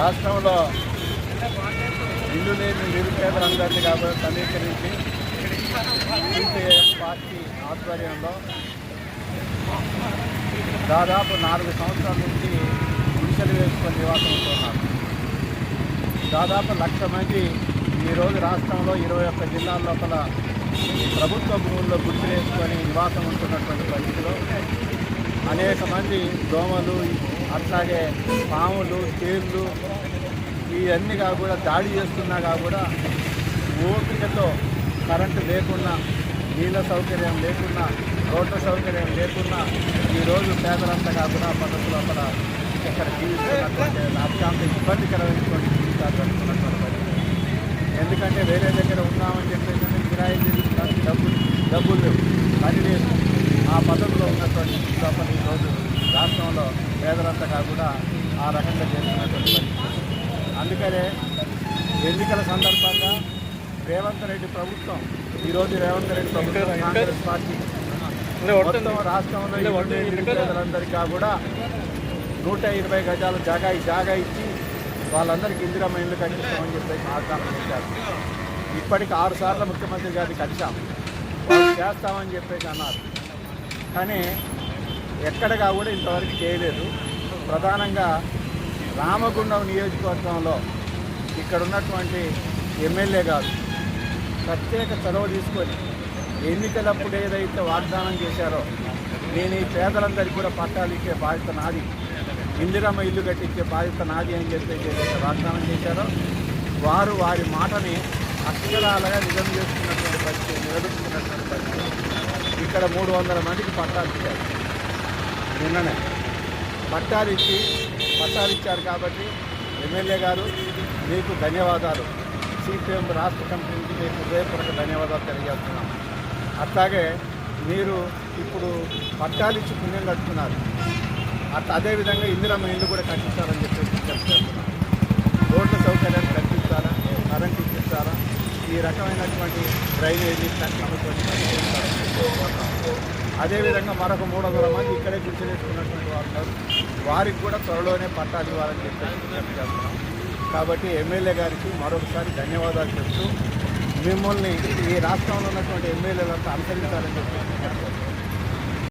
రాష్ట్రంలో ఇల్లు లేని నిరుపేదలందరినీ కాబట్టి సమీకరించి సిపిఐఎం పార్టీ ఆధ్వర్యంలో దాదాపు నాలుగు సంవత్సరాల నుంచి గుడిసెలు వేసుకొని నివాసం ఉంటున్నారు. దాదాపు లక్ష మంది ఈరోజు రాష్ట్రంలో ఇరవై ఒక్క జిల్లాల లోపల ప్రభుత్వ భూముల్లో గుడిసెలు వేసుకొని నివాసం ఉంటున్నటువంటి పరిస్థితిలో అనేక మంది దోమలు అట్లాగే పాములు తేళ్ళు ఇవన్నీ కూడా దాడి చేస్తున్నా కాకుండా ఓపికతో కరెంటు లేకున్నా నీళ్ళ సౌకర్యం లేకున్నా రోడ్ల సౌకర్యం లేకున్నా ఈరోజు పేదలంతా కాకుండా పద్ధతి అక్కడ ఇక్కడ జీవిస్తున్నటువంటి అత్యంత ఇబ్బందికరమైనటువంటి జీవితాలు గడుపుతున్నటువంటి ఎందుకంటే వేరే దగ్గర ఉన్నామని చెప్పేసి కిరాయి డబ్బులు డబ్బులు లేవు. పని లేదు. ఆ పద్ధతిలో ఉన్నటువంటి లోపల ఈరోజు రాష్ట్రంలో పేదలంతా కాకుండా ఆ రకంగా చేస్తున్నటువంటి పరిస్థితి. అందుకనే ఎన్నికల సందర్భంగా రేవంత్ రెడ్డి ప్రభుత్వం ఈరోజు రేవంత్ రెడ్డి ప్రభుత్వం కాంగ్రెస్ పార్టీ మొత్తం రాష్ట్రంలో ఇరవై నిరుపేదలందరికీ కూడా నూట ఇరవై గజాల జాగా జాగా ఇచ్చి వాళ్ళందరికీ ఇందిరమ్మ ఇల్లు కట్టిస్తామని చెప్పేసి వాగ్దానం చేశారు ఇప్పటికి ఆరు సార్లు ముఖ్యమంత్రి గారిని కలిశాం వాళ్ళు చేస్తామని చెప్పేసి అన్నారు. కానీ ఎక్కడగా కూడా ఇంతవరకు చేయలేదు. ప్రధానంగా రామగుండం నియోజకవర్గంలో ఇక్కడ ఉన్నటువంటి ఎమ్మెల్యే గారు ప్రత్యేక చొరవ తీసుకొని ఎన్నికలప్పుడు ఏదైతే వాగ్దానం చేశారో నేను ఈ పేదలందరికీ కూడా పట్టాలు ఇచ్చే బాధ్యత నాది. ఇందిరమ్మ ఇల్లు కట్టించే బాధ్యత నాది అని చెప్పేసి ఏదైతే వాగ్దానం చేశారో వారు వారి మాటని అక్షరాలుగా నిజం చేసుకున్నటువంటి పరిస్థితి నిలబెట్టుకున్నటువంటి పరిస్థితి. ఇక్కడ మూడు వందల మందికి పట్టాలు ఇచ్చారు. నిన్ననే. పట్టాలు ఇచ్చి పట్టాలు ఇచ్చారు కాబట్టి ఎమ్మెల్యే గారు మీకు ధన్యవాదాలు. సిపిఎం రాష్ట్ర కమిటీకి నుంచి మీకు హృదయపూర్వక ధన్యవాదాలు తెలియజేస్తున్నాం. అట్లాగే మీరు ఇప్పుడు పట్టాలు ఇచ్చి పుణ్యం కట్టుకున్నారు. అట్లా అదేవిధంగా ఇందిరమ్మ ఇల్లు కూడా కట్టించాలని చెప్పేసి చెప్తారు రోడ్ల సౌకర్యాన్ని కల్పించాలా కరెంట్ ఇప్పించాలా ఈ రకమైనటువంటి డ్రైనేజీ కట్టడంతో అదేవిధంగా మరొక మూడు వందల మంది ఇక్కడే గుర్తులేసుకున్నటువంటి వారు వారికి కూడా త్వరలోనే పట్టాలు ఇవ్వాలని చెప్పేసి చేస్తున్నాం. కాబట్టి ఎమ్మెల్యే గారికి మరొకసారి ధన్యవాదాలు చెప్తూ మిమ్మల్ని ఈ రాష్ట్రంలో ఉన్నటువంటి ఎమ్మెల్యేలంతా అనుసరించాలని చెప్పి